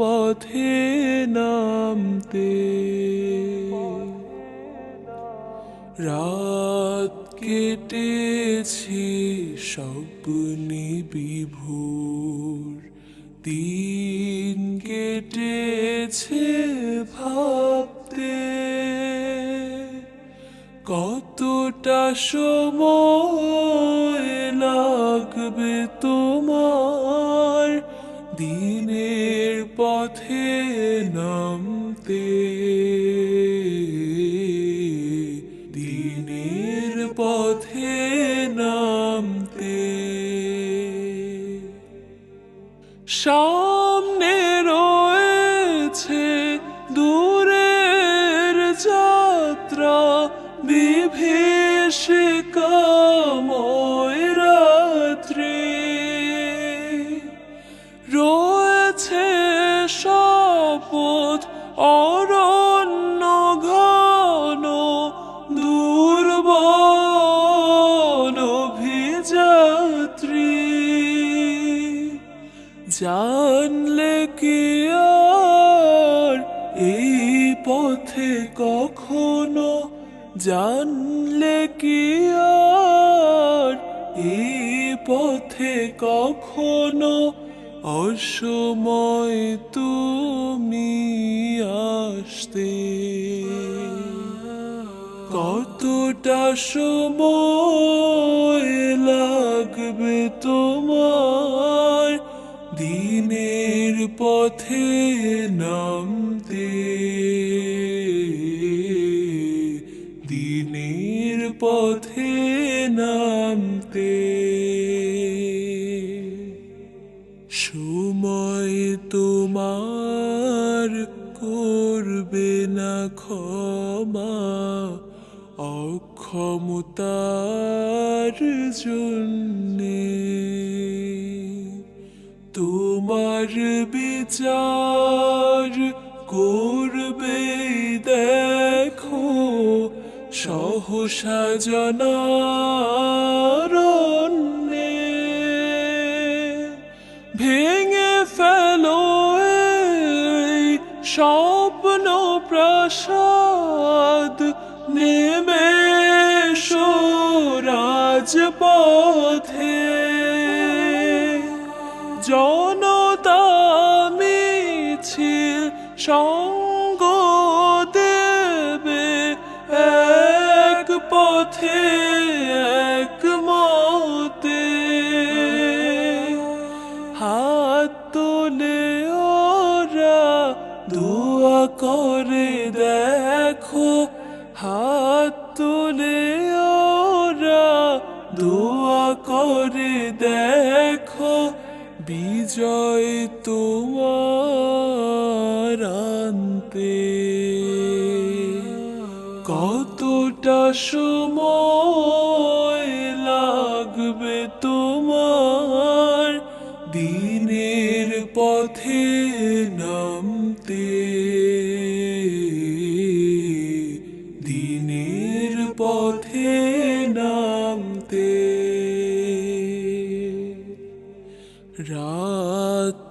পথে নামতে। রাত কেটেছে স্বপ্নে বিভোর। দিন কেটেছে ভাবতে। কতটা সময় লাগবে তোমার? দিনের পথে নামতে। দিনের পথে নামতে। সামনে জানলে কি আর এই পথে কখনো জানলে কি আর এই পথে কখনো অসময় তুমি আসতে। কতটা সময় লাগবে তোমার? দিনের পথে নামতে। দিনের পথে নামতে। সময় তোমার করবে না ক্ষমা অক্ষমতার জন্যে তোমার বিচার করবে দেখো সহসা ভেঙে ফেলো স্বপ্ন প্রসাদ নেমে রাজপথে। সঙ্গ দেবে এক পথে, এক মতে। হাত তোলে ওরা, দোয়া করে দেখো। হাত তোলে ওরা, দোয়া করে দেখো। বিজয় তোমার আনতে কতটা সময় লাগবে তোমার দিনের পথে নামতে? দিনের পথে নামতে? রাত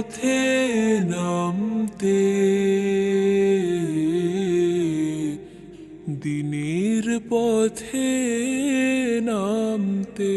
পথে নামতে। দিনের পথে নামতে।